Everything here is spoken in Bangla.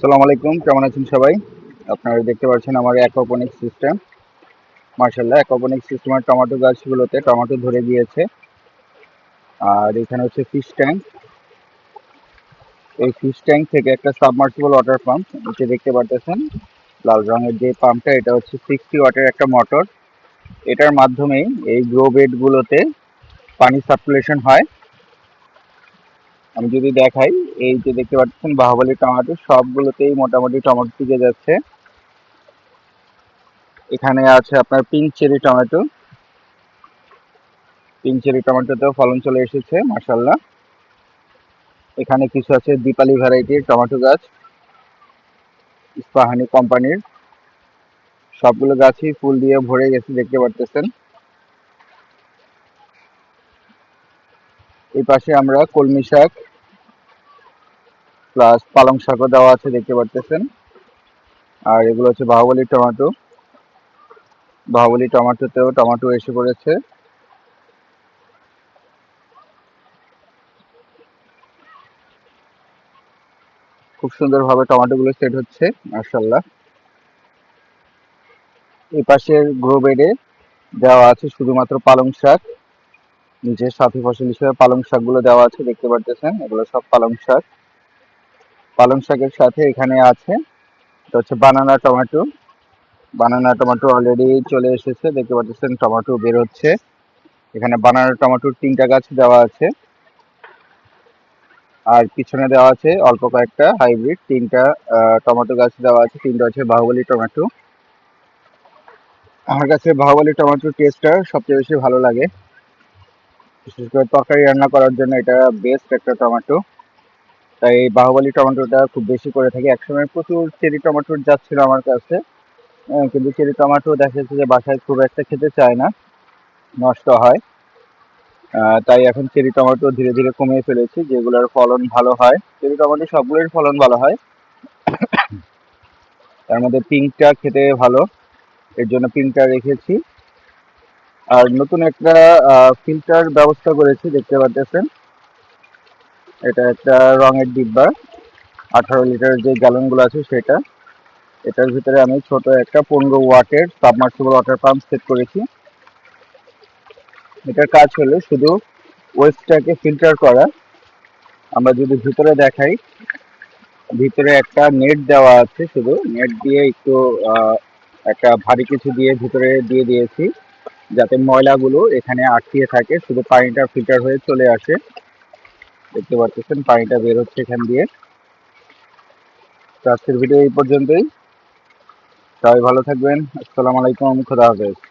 আসসালামু আলাইকুম, কেমন আছেন সবাই? আপনারা দেখতে পাচ্ছেন আমার অ্যাকোপনিক সিস্টেম মার্শাল্লাহ অ্যাকোপনিক সিস্টেমের টমেটো গাছগুলোতে টমেটো ধরে গিয়েছে। আর এখানে হচ্ছে ফিশ ট্যাঙ্ক এই ফিশ ট্যাঙ্ক থেকে একটা সাবমার্সিবল ওয়াটার পাম্প নিচে দেখতে পারতেছেন, লাল রঙের যে পাম্পটা এটা হচ্ছে সিক্সটি ওয়াটের একটা মোটর এটার মাধ্যমেই এই গ্রো বেডগুলোতে পানি সার্কুলেশন হয়। আমি যদি দেখাই, এই যে দেখতে পাচ্ছেন বাহুবলী টমেটো, সবগুলোতেই মোটামুটি টমেটো টিকে যাচ্ছে। এখানে আছে আপনার pink cherry tomato. Pink cherry টমেটোতেও ফলন চলে এসেছে মাসাল্লাহ এখানে কিছু আছে দীপালি ভ্যারাইটির টমেটো গাছ, ইস্পাহানি কোম্পানির। সবগুলো গাছই ফুল দিয়ে ভরে গেছে, দেখতে পারতেছেন। এই পাশে আমরা কলমি শাক প্লাস পালং শাকও দেওয়া আছে, দেখতে পারতেছেন। আর এগুলো হচ্ছে বাহুবলী টমেটো। বাহুবলী টমেটোতেও টমেটো এসে পড়েছে। খুব সুন্দরভাবে টমেটোগুলো সেট হচ্ছে মার্শাল্লাহ এই পাশের গ্রো বেডে দেওয়া আছে শুধুমাত্র পালং শাক। নিচের সাথী ফসল হিসেবে পালং শাকগুলো দেওয়া আছে, দেখতে পারতেছেন? এগুলো সব পালং শাক। পালং শাকের সাথে এখানে আছে, এটা হচ্ছে banana tomato. Banana tomato already চলে এসেছে, দেখতে পাচ্ছেন টমেটো বের হচ্ছে। এখানে বানানা টমেটোর তিনটা গাছ দেওয়া আছে। আর পিছনে দেওয়া আছে অল্প কয়েকটা হাইব্রিড তিনটা টমেটো গাছ দেওয়া আছে, তিনটা হচ্ছে বাহুবলী টমেটো। আমার কাছে বাহুবলী টমেটোর টেস্টটা সবচেয়ে বেশি ভালো লাগে। বিশেষ করে তরকারি রান্না করার জন্য এটা বেস্ট একটা টমেটো তাই এই বাহুবলী টমেটোটা খুব বেশি করে থাকি। একসময় প্রচুর চেরি টমেটোর যাচ্ছিল আমার কাছে। কিন্তু চেরি টমেটো দেখা যাচ্ছে যে বাসায় খুব একটা খেতে চায় না। নষ্ট হয়। তাই এখন চেরি টমেটো ধীরে ধীরে কমিয়ে ফেলেছি, যেগুলোর ফলন ভালো হয়। চেরি টমেটো সবগুলোর ফলন ভালো হয়। তার মধ্যে পিঙ্কটা খেতে ভালো। এর জন্য পিঙ্কটা রেখেছি। আর নতুন একটা ফিল্টার ব্যবস্থা করেছি, দেখতে পাচ্ছেন। এটা একটা রঙের ডিব্বা, আঠারো লিটার যে গ্যালনগুলো আছে সেটা। এটার ভিতরে আমি ছোট একটা পনেরো ওয়াটের সাবমার্সিবল ওয়াটার পাম্প সেট করেছি। এটার কাজ হলো শুধু ওয়েস্টটাকে ফিল্টার করা। আমরা যদি ভিতরে দেখাই, ভিতরে একটা নেট দেওয়া আছে শুধু। নেট দিয়ে একটু একটা ভারী কিছু দিয়ে ভিতরে দিয়ে দিয়েছি। যাতে ময়লাগুলো এখানে আটকিয়ে থাকে, শুধু পানিটা ফিল্টার হয়ে চলে আসে। দেখতে পাচ্ছেন, পানিটা বের হচ্ছে এখান দিয়ে। তো আজকের ভিডিও এই পর্যন্তই। সবাই ভালো থাকবেন। আসসালামু আলাইকুম, খুদা হাফেজ।